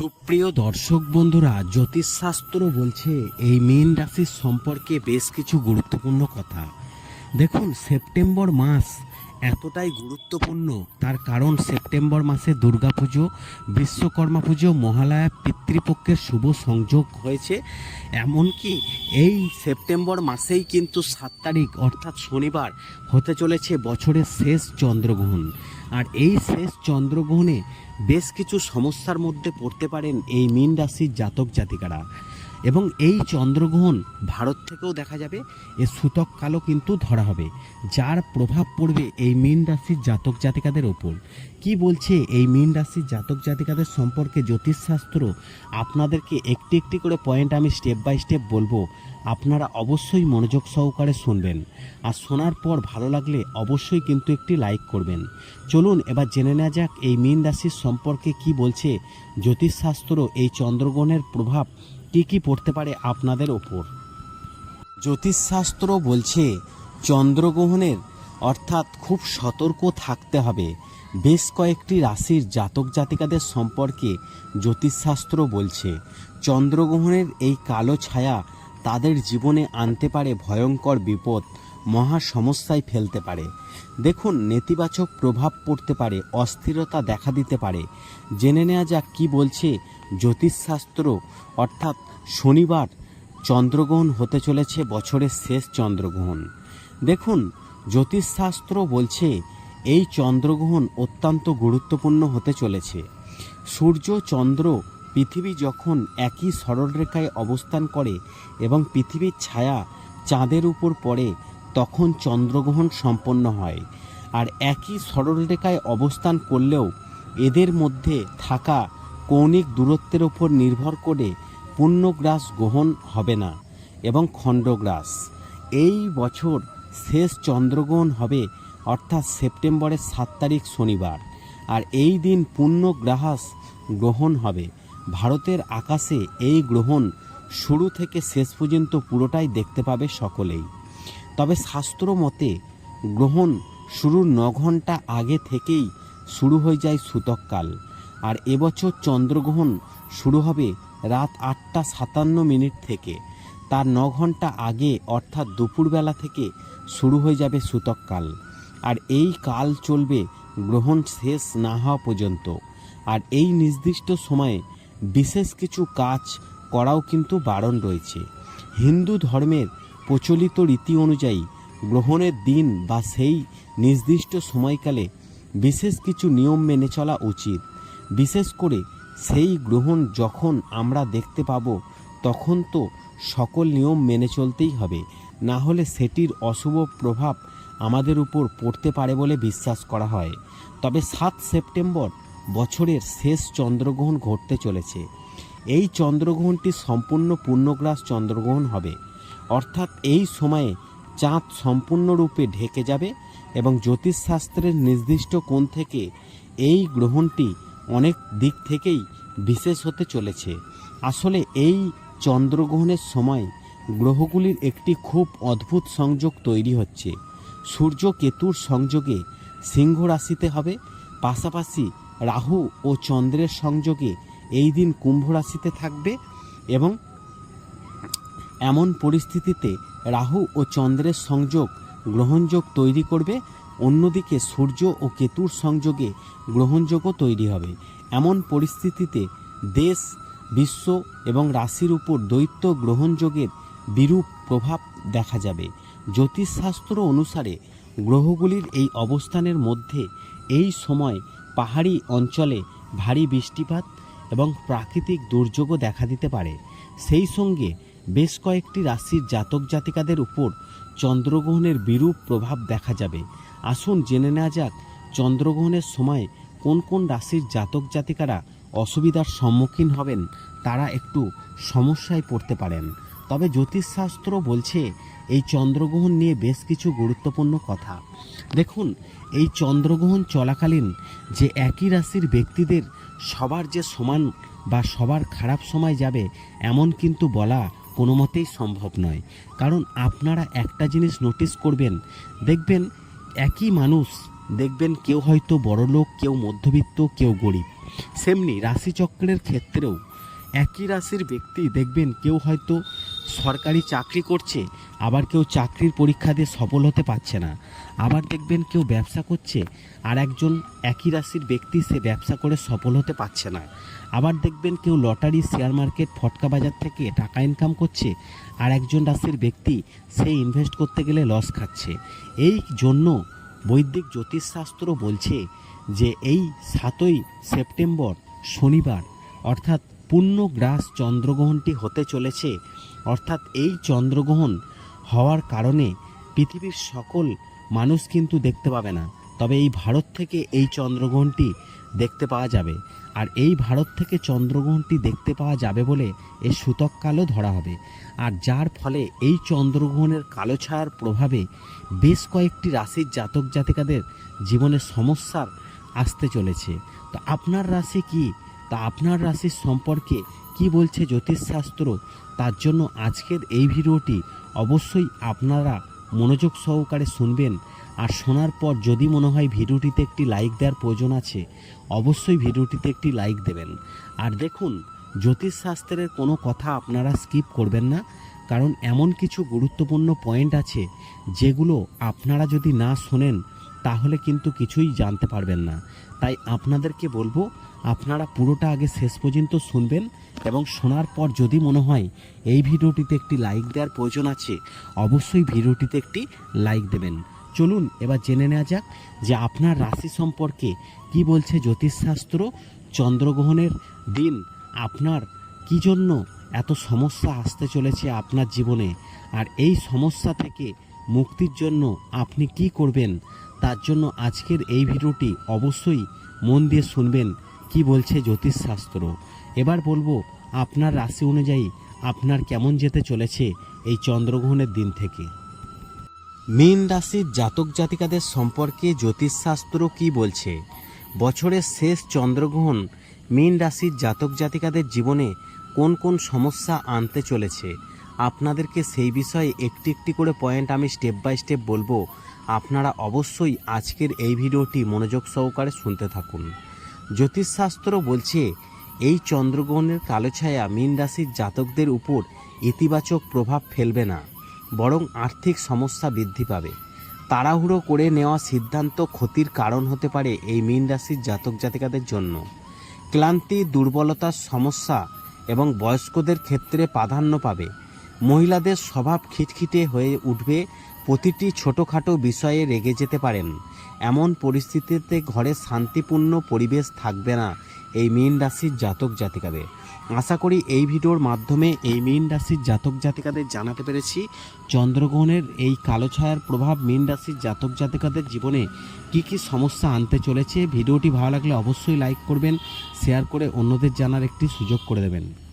সুপ্রিয় দর্শক বন্ধুরা, জ্যোতিষশাস্ত্র বলছে এই মীন রাশির সম্পর্কে বেশ কিছু গুরুত্বপূর্ণ কথা। দেখুন, সেপ্টেম্বর মাস এতটাই গুরুত্বপূর্ণ, তার কারণ সেপ্টেম্বর মাসে দুর্গাপুজো বিশ্বকর্মা পুজো, মহালয়া পিতৃপক্ষের শুভ সংযোগ হয়েছে। এমনকি এই সেপ্টেম্বর মাসেই কিন্তু সাত তারিখ, অর্থাৎ শনিবার, হতে চলেছে বছরের শেষ চন্দ্রগ্রহণ। আর এই শেষ চন্দ্রগ্রহণে বেশ কিছু সমস্যার মধ্যে পড়তে পারেন এই মীন রাশির জাতক জাতিকারা এবং এই চন্দ্রগ্রহণ ভারত থেকেও দেখা যাবে, এ সূতক কালো কিন্তু ধরা হবে, যার প্রভাব পড়বে এই মীন রাশির জাতক জাতিকাদের ওপর। কি বলছে এই মীন রাশির জাতক জাতিকাদের সম্পর্কে জ্যোতিষশাস্ত্র? আপনাদেরকে একটি একটি করে পয়েন্ট আমি স্টেপ বাই স্টেপ বলব। আপনারা অবশ্যই মনোযোগ সহকারে শুনবেন। আর শোনার পর ভালো লাগলে অবশ্যই কিন্তু একটি লাইক করবেন। চলুন এবার জেনে নেওয়া যাক এই মীন রাশির সম্পর্কে কি বলছে জ্যোতিষশাস্ত্র এই চন্দ্রগ্রহণের প্রভাব কি কি পড়তে পারে আপনাদের ওপর। জ্যোতিষশাস্ত্র বলছে চন্দ্রগ্রহণের অর্থাৎ খুব সতর্ক থাকতে হবে। বেশ কয়েকটি রাশির জাতক জাতিকাদের সম্পর্কে জ্যোতিষশাস্ত্র বলছে, চন্দ্রগ্রহণের এই কালো ছায়া তাদের জীবনে আনতে পারে ভয়ঙ্কর বিপদ, মহা সমস্যায় ফেলতে পারে। দেখুন, নেতিবাচক প্রভাব পড়তে পারে, অস্থিরতা দেখা দিতে পারে। জেনে নেওয়া যাক কী বলছে জ্যোতিষশাস্ত্র। অর্থাৎ শনিবার চন্দ্রগ্রহণ হতে চলেছে বছরের শেষ চন্দ্রগ্রহণ। দেখুন, জ্যোতিষশাস্ত্র বলছে এই চন্দ্রগ্রহণ অত্যন্ত গুরুত্বপূর্ণ হতে চলেছে। সূর্য, চন্দ্র পৃথিবী যখন একই সরলরেখায় অবস্থান করে এবং পৃথিবীর ছায়া চাঁদের উপর পড়ে, তখন চন্দ্রগ্রহণ সম্পন্ন হয়। আর একই সরলরেখায় অবস্থান করলেও এদের মধ্যে থাকা কৌণিক দূরত্বের ওপর নির্ভর করে পূর্ণগ্রাস গ্রহণ হবে না এবং খণ্ডগ্রাস। এই বছর শেষ চন্দ্রগ্রহণ হবে, অর্থাৎ সেপ্টেম্বরের সাত তারিখ শনিবার। আর এই দিন পূর্ণগ্রাহাস গ্রহণ হবে। ভারতের আকাশে এই গ্রহণ শুরু থেকে শেষ পর্যন্ত পুরোটাই দেখতে পাবে সকলেই। তবে শাস্ত্র মতে গ্রহণ শুরুর ন ঘণ্টা আগে থেকেই শুরু হয়ে যায় সূতককাল, আর এবছর চন্দ্রগ্রহণ শুরু হবে রাত আটটা সাতান্ন মিনিট থেকে। তার ন ঘণ্টা আগে অর্থাৎ দুপুরবেলা থেকে শুরু হয়ে যাবে সূতককাল, আর এই কাল চলবে গ্রহণ শেষ না হওয়া পর্যন্ত। আর এই নির্দিষ্ট সময়ে বিশেষ কিছু কাজ করাও কিন্তু বারণ রয়েছে। হিন্দু ধর্মের প্রচলিত রীতি অনুযায়ী গ্রহণের দিন বা সেই নির্দিষ্ট সময়কালে বিশেষ কিছু নিয়ম মেনে চলা উচিত। বিশেষ করে সেই গ্রহণ যখন আমরা দেখতে পাবো, তখন তো সকল নিয়ম মেনে চলতেই হবে। না হলে সেটির অশুভ প্রভাব আমাদের উপর পড়তে পারে বলে বিশ্বাস করা হয়। তবে সাত সেপ্টেম্বর বছরের শেষ চন্দ্রগ্রহণ ঘটতে চলেছে। এই চন্দ্রগ্রহণটি সম্পূর্ণ পূর্ণগ্রাস চন্দ্রগ্রহণ হবে। অর্থাৎ এই সময়ে চাঁদ সম্পূর্ণরূপে ঢেকে যাবে এবং জ্যোতিষশাস্ত্রের নির্দিষ্ট কোণ থেকে এই গ্রহণটি অনেক দিক থেকেই বিশেষ হতে চলেছে। আসলে এই চন্দ্রগ্রহণের সময় গ্রহগুলির একটি খুব অদ্ভুত সংযোগ তৈরি হচ্ছে। সূর্য কেতুর সংযোগে সিংহ রাশিতে হবে, পাশাপাশি রাহু ও চন্দ্রের সংযোগে এই দিন কুম্ভ রাশিতে থাকবে এবং এমন পরিস্থিতিতে রাহু ও চন্দ্রের সংযোগ, গ্রহণযোগ তৈরি করবে। অন্যদিকে সূর্য ও কেতুর সংযোগে গ্রহণযোগও তৈরি হবে। এমন পরিস্থিতিতে দেশ, বিশ্ব এবং রাশির উপর দৈত্য গ্রহণযোগের বিরূপ প্রভাব দেখা যাবে। জ্যোতিষশাস্ত্র অনুসারে গ্রহগুলির এই অবস্থানের মধ্যে এই সময় পাহাড়ি অঞ্চলে ভারী বৃষ্টিপাত এবং প্রাকৃতিক দুর্যোগও দেখা দিতে পারে। সেই সঙ্গে বেশ কয়েকটি রাশির জাতক জাতিকাদের উপর চন্দ্রগ্রহণের বিরূপ প্রভাব দেখা যাবে। আসুন জেনে নেওয়া যাক চন্দ্রগ্রহণের সময় কোন কোন রাশির জাতক জাতিকারা অসুবিধার সম্মুখীন হবেন, তারা একটু সমস্যায় পড়তে পারেন। তবে জ্যোতিষশাস্ত্র বলছে এই চন্দ্রগ্রহণ নিয়ে বেশ কিছু গুরুত্বপূর্ণ কথা। দেখুন, এই চন্দ্রগ্রহণ চলাকালীন যে একই রাশির ব্যক্তিদের সবার যে সমান বা সবার খারাপ সময় যাবে, এমন কিন্তু বলা কোনো মতেই সম্ভব নয়। কারণ আপনারা একটা জিনিস নোটিস করবেন, দেখবেন একই মানুষ, দেখবেন কেউ হয়তো বড়লোক, কেউ মধ্যবিত্ত, কেউ গরিব। সেমনি রাশিচক্রের ক্ষেত্রেও একই রাশির ব্যক্তি দেখবেন কেউ হয়তো সরকারি চাকরি করছে, আবার কেউ চাকরির পরীক্ষা দিয়ে সফল হতে পারছে না। আবার দেখবেন কেউ ব্যবসা করছে, আর একজন একই রাশির ব্যক্তি সে ব্যবসা করে সফল হতে পারছে না। আবার দেখবেন কেউ লটারি, শেয়ার মার্কেট, ফটকা বাজার থেকে টাকা ইনকাম করছে, আর একজন রাশির ব্যক্তি সে ইনভেস্ট করতে গেলে লস খাচ্ছে। এই জন্য বৈদিক জ্যোতিষশাস্ত্র বলছে যে এই সাতই সেপ্টেম্বর শনিবার, অর্থাৎ পূর্ণগ্রাস চন্দ্রগ্রহণটি হতে চলেছে। অর্থাৎ এই চন্দ্রগ্রহণ হওয়ার কারণে পৃথিবীর সকল মানুষ কিন্তু দেখতে পাবে না। তবে এই ভারত থেকে এই চন্দ্রগ্রহণটি দেখতে পাওয়া যাবে। আর এই ভারত থেকে চন্দ্রগ্রহণটি দেখতে পাওয়া যাবে বলে এর সূতক কালও ধরা হবে। আর যার ফলে এই চন্দ্রগ্রহণের কালো ছায়ার প্রভাবে বেশ কয়েকটি রাশির জাতক জাতিকাদের জীবনে সমস্যার আসতে চলেছে। তো আপনার রাশি কি? তা আপনার রাশির সম্পর্কে কি বলছে জ্যোতিষশাস্ত্র, তার জন্য আজকের এই ভিডিওটি অবশ্যই আপনারা মনোযোগ সহকারে শুনবেন। আর শোনার পর যদি মনে হয় ভিডিওটিতে একটি লাইক দেওয়ার প্রয়োজন আছে, অবশ্যই ভিডিওটিতে একটি লাইক দেবেন। আর দেখুন, জ্যোতিষশাস্ত্রের কোনো কথা আপনারা স্কিপ করবেন না, কারণ এমন কিছু গুরুত্বপূর্ণ পয়েন্ট আছে, যেগুলো আপনারা যদি না শোনেন তাহলে কিন্তু কিছুই জানতে পারবেন না। তাই আপনাদেরকে বলব, আপনারা পুরোটা আগে শেষ পর্যন্ত শুনবেন এবং শোনার পর যদি মনে হয় এই ভিডিওটিতে একটি লাইক দেওয়ার প্রয়োজন আছে, অবশ্যই ভিডিওটিতে একটি লাইক দেবেন। চলুন, এবার জেনে নেওয়া যাক যে আপনার রাশি সম্পর্কে কি বলছে জ্যোতিষশাস্ত্র চন্দ্রগ্রহণের দিন। আপনার কি জন্য এত সমস্যা আসতে চলেছে আপনার জীবনে? আর এই সমস্যা থেকে মুক্তির জন্য আপনি কি করবেন? তার জন্য আজকের এই ভিডিওটি অবশ্যই মন দিয়ে শুনবেন। কি বলছে জ্যোতিষশাস্ত্র? এবার বলব, আপনার রাশি অনুযায়ী আপনার কেমন যেতে চলেছে এই চন্দ্রগ্রহণের দিন থেকে? মীন রাশির জাতক জাতিকাদের সম্পর্কে জ্যোতিষশাস্ত্র কি বলছে? বছরের শেষ চন্দ্রগ্রহণ মীন রাশির জাতক জাতিকাদের জীবনে কোন কোন সমস্যা আনতে চলেছে? আপনাদেরকে সেই বিষয়ে একটি একটি করে পয়েন্ট আমি স্টেপ বাই স্টেপ বলব। আপনারা অবশ্যই আজকের এই ভিডিওটি মনোযোগ সহকারে শুনতে থাকুন। জ্যোতিষশাস্ত্র বলছে, এই চন্দ্রগ্রহণের কালো ছায়া মীন রাশির জাতকদের উপর ইতিবাচক প্রভাব ফেলবে না, বরং আর্থিক সমস্যা বৃদ্ধি পাবে। তাড়াহুড়ো করে নেওয়া সিদ্ধান্ত ক্ষতির কারণ হতে পারে এই মীন রাশির জাতক জাতিকাদের জন্য। ক্লান্তি দুর্বলতার সমস্যা এবং বয়স্কদের ক্ষেত্রে প্রাধান্য পাবে। মহিলাদের স্বভাব খিটখিটে হয়ে উঠবে, প্রতিটি ছোটোখাটো বিষয়ে রেগে যেতে পারেন। এমন পরিস্থিতিতে ঘরে শান্তিপূর্ণ পরিবেশ থাকবে না এই মীন রাশির জাতক জাতিকাদের। আশা করি এই ভিডিওর মাধ্যমে এই মীন রাশির জাতক জাতিকাদের জানাতে পেরেছি, চন্দ্রগ্রহণের এই কালো ছায়ার প্রভাব মীন রাশির জাতক জাতিকাদের জীবনে কি কি সমস্যা আনতে চলেছে। ভিডিওটি ভালো লাগলে অবশ্যই লাইক করবেন শেয়ার করে অন্যদের জানার একটি সুযোগ করে দেবেন।